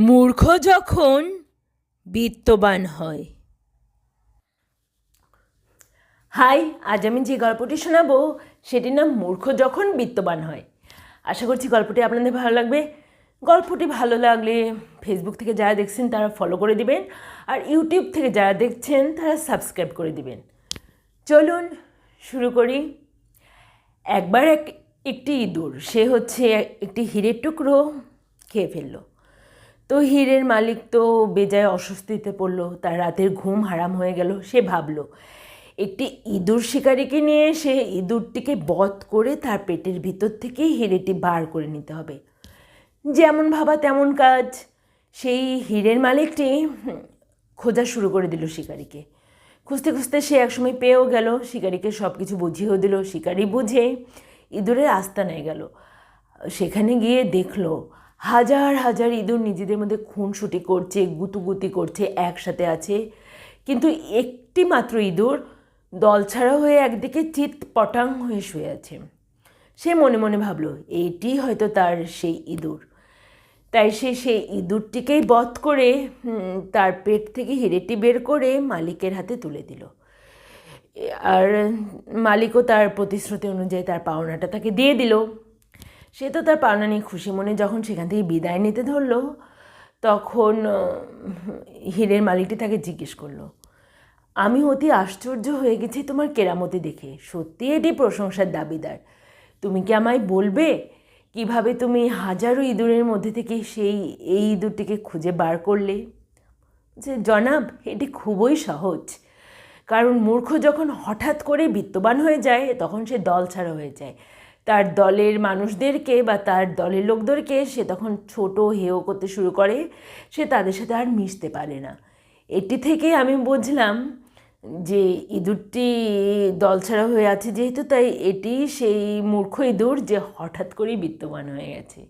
মূর্খ যখন বিত্তবান হয়। হাই, আজ আমি যে গল্পটি শোনাবো, সেটির নাম মূর্খ যখন বিত্তবান হয়। আশা করছি গল্পটি আপনাদের ভালো লাগবে। গল্পটি ভালো লাগলে ফেসবুক থেকে যারা দেখছেন, তারা ফলো করে দিবেন, আর ইউটিউব থেকে যারা দেখছেন, তারা সাবস্ক্রাইব করে দিবেন। চলুন শুরু করি। একবার এক, একটি ইঁদুর, সে হচ্ছে একটি হিরের টুকরো খেয়ে ফেলল। তো হীরের মালিক তো বেজায় অস্বস্তিতে পড়ল, তার রাতের ঘুম হারাম হয়ে গেল, সে ভাবলো, একটি ইঁদুর শিকারিকে নিয়ে সে ইঁদুরটিকে বধ করে তার পেটের ভিতর থেকে হিরেটি বার করে নিতে হবে। যেমন ভাবা তেমন কাজ। সেই হীরের মালিকটি খোঁজা শুরু করে দিল শিকারিকে। খুঁজতে খুঁজতে সে একসময় পেয়েও গেল, শিকারিকে সব কিছু বুঝিয়েও দিল, শিকারি বুঝে ইঁদুরের আস্তানায় গেল। সেখানে গিয়ে দেখল হাজার হাজার ইঁদুর নিজেদের মধ্যে খুনসুটি করছে, গুতুগুতি করছে, একসাথে আছে। কিন্তু একটি মাত্র ইঁদুর দল দলছাড়া হয়ে একদিকে চিত পটাং হয়ে শুয়ে আছে। সে মনে মনে ভাবলো, এইটি হয়তো তার সেই ইঁদুর। তাই সে সেই ইঁদুরটিকেই বধ করে তার পেট থেকে হিরেটি বের করে মালিকের হাতে তুলে দিল। আর মালিকও তার প্রতিশ্রুতি অনুযায়ী তার পাওনাটা তাকে দিয়ে দিল। সে তো তার পাওনা নিয়ে খুশি। মনে যখন সেখান থেকে বিদায় নিতে ধরলো, তখন হীরের মালিকটি তাকে জিজ্ঞেস করল, আমি অতি আশ্চর্য হয়ে গেছি তোমার কেরামতি দেখে। সত্যি এটি প্রশংসার দাবিদার। তুমি কি আমায় বলবে কীভাবে তুমি হাজারো ইঁদুরের মধ্যে থেকে সেই, এই ইঁদুরটিকে খুঁজে বার করলে? যে জনাব, এটি খুবই সহজ। কারণ মূর্খ যখন হঠাৎ করে বিত্তবান হয়ে যায়, তখন সে দল ছাড়া হয়ে যায়। তার দলের মানুষদেরকে বা তার দলের লোকদেরকে সে তখন ছোট হেয় করতে শুরু করে, সে তাদের সাথে আর মিশতে পারে না। এটি থেকে আমি বুঝলাম যে ইঁদুরটি দল ছাড়া হয়ে আছে যেহেতু, তাই এটি সেই মূর্খ ইঁদুর যে হঠাৎ করেই বিত্তবান হয়ে গেছে।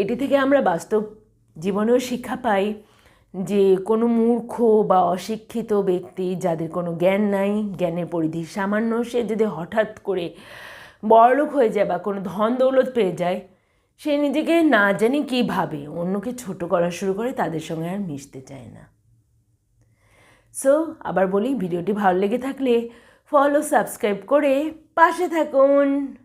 এটি থেকে আমরা বাস্তব জীবনেও শিক্ষা পাই যে কোনো মূর্খ বা অশিক্ষিত ব্যক্তি যাদের কোনো জ্ঞান নাই, জ্ঞানের পরিধি সামান্য, সে যদি হঠাৎ করে বড়লোক হয়ে যায় বা কোনো ধন দৌলত পেয়ে যায়, সে নিজেকে না জানি কী ভাবে, অন্যকে ছোট করা শুরু করে তাদের সঙ্গে আর মিশতে চায় না। সো আবার বলি, ভিডিওটি ভালো লেগে থাকলে ফলো সাবস্ক্রাইব করে পাশে থাকুন।